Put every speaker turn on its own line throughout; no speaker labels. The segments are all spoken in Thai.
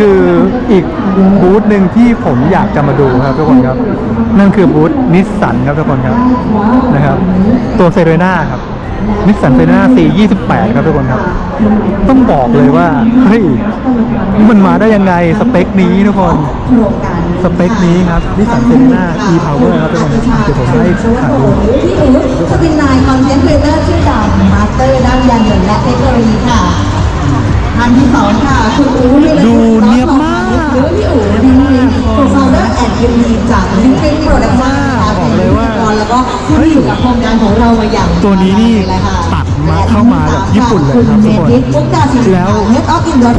คืออีกบูธหนึ่งที่ผมอยากจะมาดูครับทุกคนครับ นั่นคือบูธนิสสันครับทุกคนครับนะครับ ตัวเซเรน่าครับนิสสันเซเรน่า C28 ครับทุกคนครับ ต้องบอกเลยว่าเฮ้ยมันมาได้ยังไงสเปคนี้ทุกคนสเปคนี้ครับนิสสันเซเรน่า e-power ครับทุกคนเดี๋ยวผมให้ถ่ายดู
พี่อู๋สปินนายคอนเทนต์ครีเอเตอร์ชื่อดังมาสเตอร์ด้านยานยนต์และเทคโนโลยีค่ะ อันที่สองค่ะคุณอู๋
ดูเนียบมาก
หรือพี่อู๋ดีโปรฟาวเดอร์แอนด์ยูนีจากลิงก์โปรดักชั่นค่ะ
บอกเลยว่า
เป็นแล้วก็ผู้อยู่กับโครงการของเรามาอย่าง
ตัวนี้นี่ตัดมาเข้ามาแบบญี่ปุ่นเลยครับทุกคนแล้ว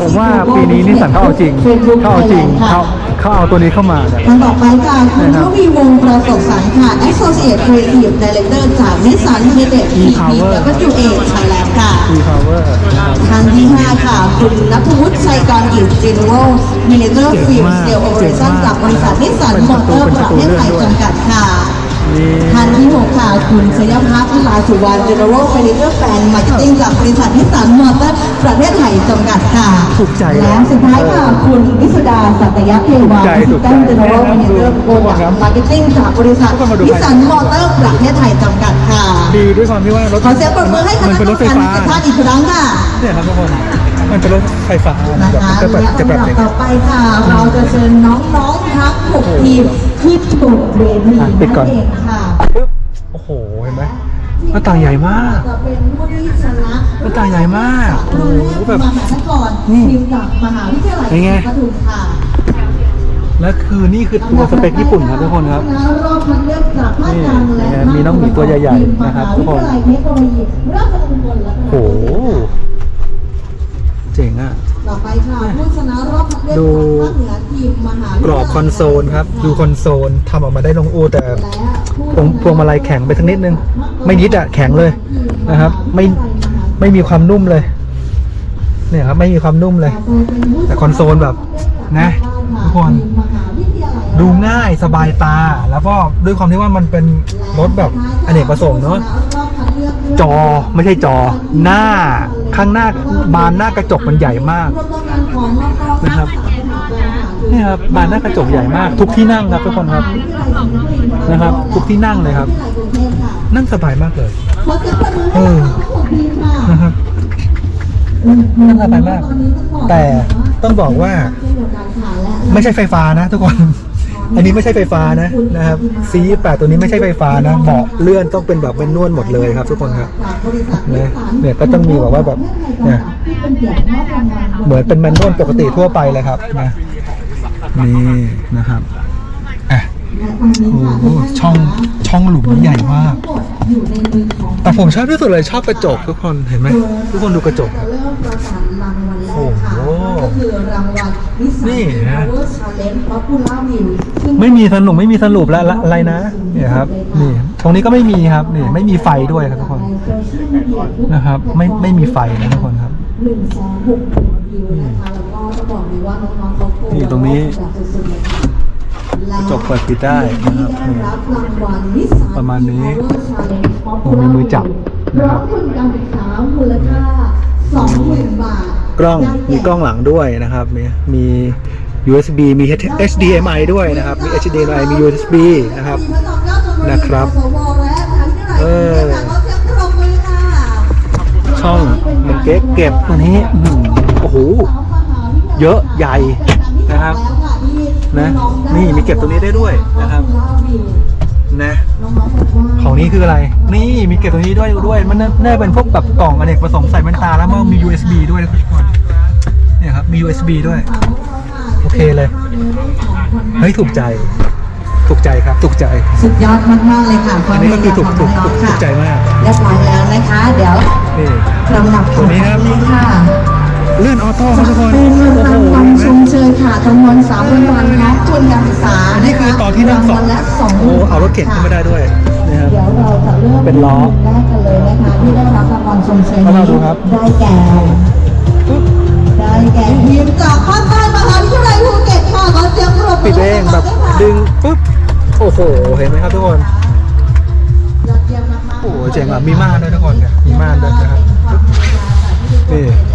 ผมว่าปีนี้นิสสันเขาเอาจริงเขาเอาจริงเขา เขาเอาตัวนี้เข้ามาเนี่ย
ท่านต่อไปค่ะคุณทวีวงศ์ประสบสรรค่ะ Associate Creative Director จาก Nissan Limited
E-Power
PWA Thailand ค่ะ
e-power นะครับ
ท่านที่ 5 ค่ะ คุณนัทวุฒิชัยกรกิจ General Manager
เจ๋ง
Field
มาก
Sales Operation
เจ๋งมาก
จากบริษัทนิสสัน
เป็น
ม
ป
อ
ระ
เต
ตู
อร์
เป็น
ป
ประ
ระ
ตู
เทศไทย
เลื่อนด้วย
จำกัดค่ะ
นี่
ท่านที่6ค่ะ คุณชยพัฒน์ลาสุวรรณ General Manager Fan Marketing จากบริษัทนิสสันมอเตอร์ประเทศไทยจำกัดค่ะ
ถูกใจเลย
และสุดท้ายค่ะ คุณวิสุดาสัตยเทวา
ถูกใจถูกใจ
Assistant General
แนะนำ
Manager
ดู
โปรดักต์มาร์เก็ตติ้งจากบริษัท
ทุกคนมาดู
นิส
ภายใน
สันมอเตอร์ประเทศไทยจำกัดค่ะ
ดีด้วยความที่ว่ารถ
ขอเสียงปรบมือให้ค
มั
ณะ
น
กร
เป็น
ร
ร
ม
ถไฟ
การ
ฟ้า
ทุกท่านอีกครั้งค่ะ
เนี่ยครับทุกคนมันเป็นรถไฟฟ้า
นะ
แบบ
คะ
จะแบบ
และ
จะแบบ
ลำ
อย่าง
ดับ
เงี้
ต่อยไปค่ะ เราจะเชิญน้องๆทั้ง6ทีม ขึ้นบนเวที
อะปิดก่อน
เองค่ะ
ปึ๊บโอ้โหเห็นไหมหน้าต่างใหญ่มาก
จะเป็นผู้ที่ชนะ
หน้าต่างใหญ่มากโอ้โหแบบ
มหานคร
นี่
ทีมจากมหาวิทยาลัย
เป็นไง
ปทุมค่ะ
และคือนี่คือตัวสเปคญี่ปุ่นครับทุกคนครับ
รอบคัดเลือกจากภาคกลางและ
นี่มีน้องหมีตัวใหญ่ๆนะครับทุกคน
มหาวิทยาลัยเทคโนโลยีราชมงคลและ
โอ้โหเจ๋งอะ
ต่อไปค่ะผู้ชนะรอบคัดเลือก
ดู
ก
รอบคอนโซลครับ ดูคอนโซลทำออกมาได้ลงอูแต่พวงพวงมาลัยแข็งไปสักนิดนึง ไม่นิดอะแข็งเลยนะครับ ไม่ไม่มีความนุ่มเลย เนี่ยครับไม่มีความนุ่มเลย แต่คอนโซลแบบนะทุกคนดูง่ายสบายตา แล้วก็ด้วยความที่ว่ามันเป็นรถแบบอเนกประสงค์เนาะจอไม่ใช่จอหน้าข้างหน้าบานหน้ากระจกมันใหญ่มากนะครับ นี่ครับบานหน้ากระจกใหญ่มาก ทุกที่นั่งครับทุกคนครับนะครับ ทุกที่นั่งเลยครับ นั่งสบายมากเลยเออนะครับนั่งสบายมาก แต่ต้องบอกว่า ไม่ใช่ไฟฟ้านะทุกคนอันนี้ไม่ใช่ไฟฟ้านะนะครับ C8 ตัวนี้ไม่ใช่ไฟฟ้านะเบาะเลื่อนต้องเป็นแบบเป็นนวลหมดเลยครับ ทุกคนครับเนี่ยเนี่ยก็ต้องมีแบบว่าแบบเนี่ยเหมือนเป็นแมนนวลปกติทั่วไปเลยครับนะ นี่นะครับอะโอ้ช่องช่องหลุมใหญ่มาก แต่ผมชอบที่สุดเลยชอบกระจกทุกคนเห็นไหมทุกคนดูกระจกโอ้โห
ก็คือรางวัลนิสสัน
นี่ฮะ
เวอร์ชาเลนจ์ป๊อปปูล่าวิว
ไม่มีสนุกไม่มีสรุปแล้วละอะไรนะเนี่ยครับนี่ตรงนี้ก็ไม่มีครับนี่ไม่มีไฟด้วยครับทุกคนนะครับ ไม่ไม่มีไฟนะทุกคนครับ
หนึ่งแสนหกหมื่นวิวนะคะแล้วก็จะบอกเลยว่าน้องๆเขาโก
นี่ตรงนี้
แบบสุดๆเลยค่ะ
กระจกเปิดปิดได้นะครับ
ที่ได้รับรางวัลนิสสัน
ประมาณนี้
พาวเวอร์ชาเลนจ์ป๊อป
โอ้
ปู
มี
ล่า
มือจับนะครับ
พร้อมทุนการศึกษามูลค่าสองหมื่นบาท
กล้อง
ได้แมี
กล้องหลังด้วยนะครับมีมี USB มี HDMI ด้วยนะครับ มี HDMI มี USB นะครับ นะครับเออ ช่องมันเก็บเก็บตรงนี้อื้อหือโอ้โหเยอะใหญ่นะครับนะนี่มีเก็บตรงนี้ได้ด้วยนะครับนะของนี้คืออะไร นี่มีเก็บตรงนี้ด้วยด้วย มันน่าน่าเป็นพวกแบบกล่องอเนกประสงค์ใส่แว่นตาแล้วมันมี USB ด้วยนะทุกคนเนี่ยครับมี USB ด้วย โอเคเลยเฮ้ยถูกใจถูกใจครับถูกใจ
สุดยอดมากๆเลยค่ะ
อันนี้ก็คือถูกถูกถูกถูกใจมาก
เรียบร้อยแล้วนะคะ เดี๋ยว
นี่
ลำดับ
ตรงนี้ครับ
นี้ค่ะ
เลื่อนออโต้ครับทุกคน
เป็นเงิน
โอ้โห
รางวัล
เห็
ช
น
ม
ไหม
เชยค่ะจำนวนสามรางวัลและทุนการศึกษา
อันนี้คือตอนที่นั่งสอง
รางวัลละสองห
โอ้
มื่น
เอารถเข็นขึ้นมาได้ด้วยนะครับ
เดี๋ยวเราจะเริ่ม
เป็นล้อ
แรกกันเลยนะคะที่ได้รับรางวัลชมเชย
เอามา
นี้
ดูครับ
ได้แก่ได้แก่ทีมจากภาคใต้มหาวิทยาลัยภูเก็ตค่ะขอเสียงปรบมื
ปิดเองแบบ
ให้กับ
ดึงปุ๊บโอ้โหเห็นไหมครับทุกคน
ยอดเยี่ยมมากๆ
โอ้โหเจ๋งอะมีม่านด้วยทุกคนเนี่ยมีม่านด้วยนะครับนี่นี่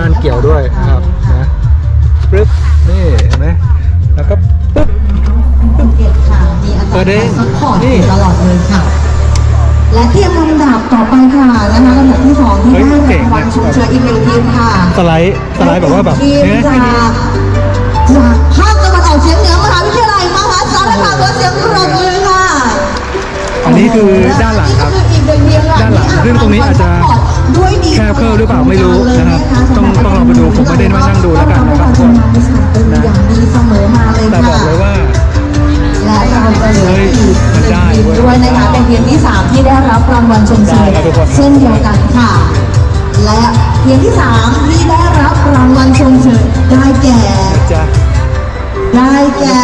มีม่านเกี่ยวด้วยนะครับนะปึ๊บนี่เห็นไหมแล้วก็ปึ๊บ
เก็บค่ะมีอา
เปิ
จาร
ดเอง
ย์ซัพพอร์ต
นี่
อยู่ตลอดเลยค่ะ และเทียมลำดับต่อไปค่ะนะคะลำดับที่สองที่
เฮ้ย
ได้
เก่
รางงวัล
นะ
ชมเชยอีกหนึ่งทีมค่ะ
สไลด์สไลด์แบบว่าแบบ
ทีม
เห็นไหม
จากจากภาคตะวันออกเฉียงเหนือมหาวิทยาลัยมหาสารคามขอเสียงปรบมือค่ะ
อันนี้คือด้านหลังครับ
นี่ก็คืออีกหนึ่งทีมค่ะ
ด้านหลังซึ่งตรงนี้อาจจะ
ด้วยดี
แคบเข้าหรือเปล่าไม่รู้นะครับ ต้องต้องลองไปดูผมไม่ได้มานั่งดูแล้วกันนะครับ
ทำงานเป็นอย่างดีเสมอมาเลย
แต่
ค่ะ
บอกเลยว่า
และเราจะเหลืออีก
มันได้
ทีม
เว้ย
ด้วยนะคะเป็นทีมที่ 3 ที่ได้รับรางวัลชมเชย
ได้ครับทุกคน
เช่นเดียวกันค่ะ และทีมที่ 3 ที่ได้รับรางวัลชมเชยได้แก่
จะ
ได้แก่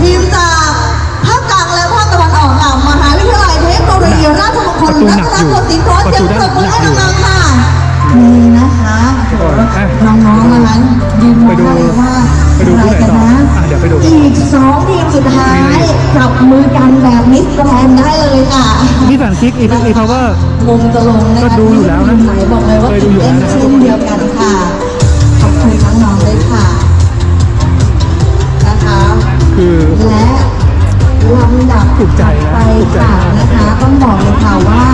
ทีมจากภาคกลางและภาคตะวันออกค่ะมหาวิทยาลัยเทคโนโลยีราชมงคลรัตนโกสินทร์ขอเสียงปรบมือให้ดังๆค่ะ เลยค่ะนี่สันค
ลิกอีอีพาวเวอร์
มุมจะลงนะคะ
ก็ดูอยู่แล้วนะ
ทีมไหนบอกเลยว่า
เคยดูอยู่
เต้น
แล้วนะครับ
เช่นเดียวกันค่ะ ขอบคุณทั้งน้องเลยค่ะ นะคะ
คือ
และลำดับ
ถูกใจนะ
ไป
ถูกใจ
ค่ะ
มาก
นะคะต้องบอกเลยค่ะว่า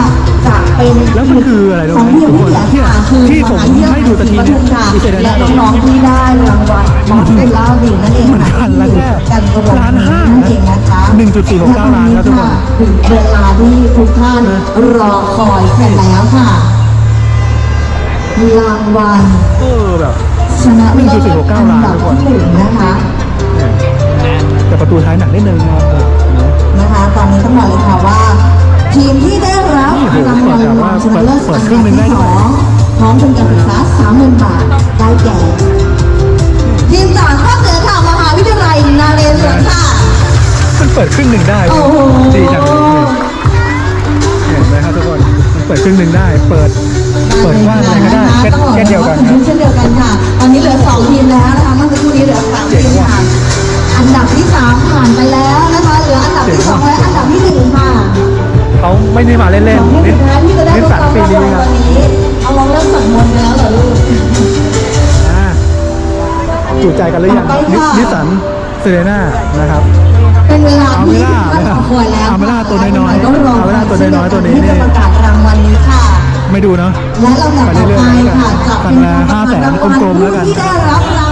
จะเป็น
แล้วมันคืออะไรรู้
ข
ไห
อ
ม
ง
ทุกคน
ทีมที่เหลือค่ะคือ
ที่ผมให้ดูตะกี้เนี่ย
ค่ะ
อีเซเด
และ
น่า
น้องๆที่ได้รางวัลมอสเตอร์ล่าวิงนั่นเอง
เหมือน
ค่ะ
กันแล้วแค่
กันกระบอก
ล้านห้า 1.469 ล้านครับทุกคน
ถึงเวลาที่ทุกท่านรอคอยกันแล้วค่ะ รางวัล
เออแบบ
ชนะเลิศ
1.469
อันดับที่หนึ่งนะคะ
แต่ประตูท้ายหนักนิดนึงนะครับเออ
นะคะ ตอนนี้ต้องบอกเลยค่ะว่า ทีมที่ได้รับ
นี่โห
รางวัล
เปิดแบบ
รอ
ว่าง
ชนะเลิศ
เปิ
อั
ด
น
ครึ่
ดั
ง
บ
หนึ่งได้
ที่
ด้วย
สองพร้อมทุนการศึกษาสามหมื่นบาท ได้แก่
จูใจกันหรือยัง
ต่อไป
นิ
ค่ะ
นิสสันเซเรน่านะครับ
เป็นเวลาที่
เอาเวลา
ท่านรอคอยแล้ว
เอาเวลาตัวน้อยๆ
ก็รอ
เอาเวลาตัวน้อยๆตัวนี้
ที่จะประกาศรางวัลนี้ค่ะ
ไม่ดูเนาะ
และลำดับต่อไปค่ะจะ
พั
เป็นน
ละ
การประกาศราง
500,000
วัล
กลมๆแล้ว
ผู้
กัน
ที่ได้รับราง